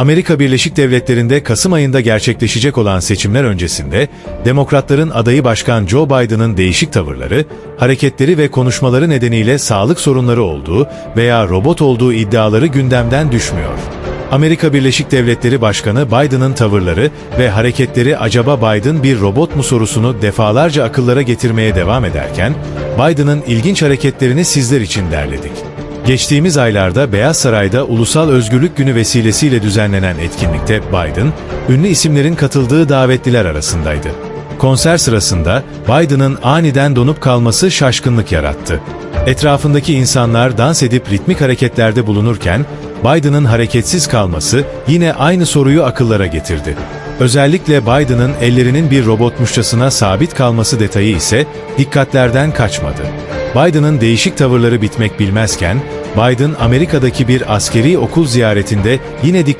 Amerika Birleşik Devletleri'nde Kasım ayında gerçekleşecek olan seçimler öncesinde Demokratların adayı Başkan Joe Biden'ın değişik tavırları, hareketleri ve konuşmaları nedeniyle sağlık sorunları olduğu veya robot olduğu iddiaları gündemden düşmüyor. Amerika Birleşik Devletleri Başkanı Biden'ın tavırları ve hareketleri acaba Biden bir robot mu sorusunu defalarca akıllara getirmeye devam ederken, Biden'ın ilginç hareketlerini sizler için derledik. Geçtiğimiz aylarda Beyaz Saray'da Ulusal Özgürlük Günü vesilesiyle düzenlenen etkinlikte Biden, ünlü isimlerin katıldığı davetliler arasındaydı. Konser sırasında Biden'ın aniden donup kalması şaşkınlık yarattı. Etrafındaki insanlar dans edip ritmik hareketlerde bulunurken, Biden'ın hareketsiz kalması yine aynı soruyu akıllara getirdi. Özellikle Biden'ın ellerinin bir robotmuşçasına sabit kalması detayı ise dikkatlerden kaçmadı. Biden'ın değişik tavırları bitmek bilmezken, Biden Amerika'daki bir askeri okul ziyaretinde yine dikkat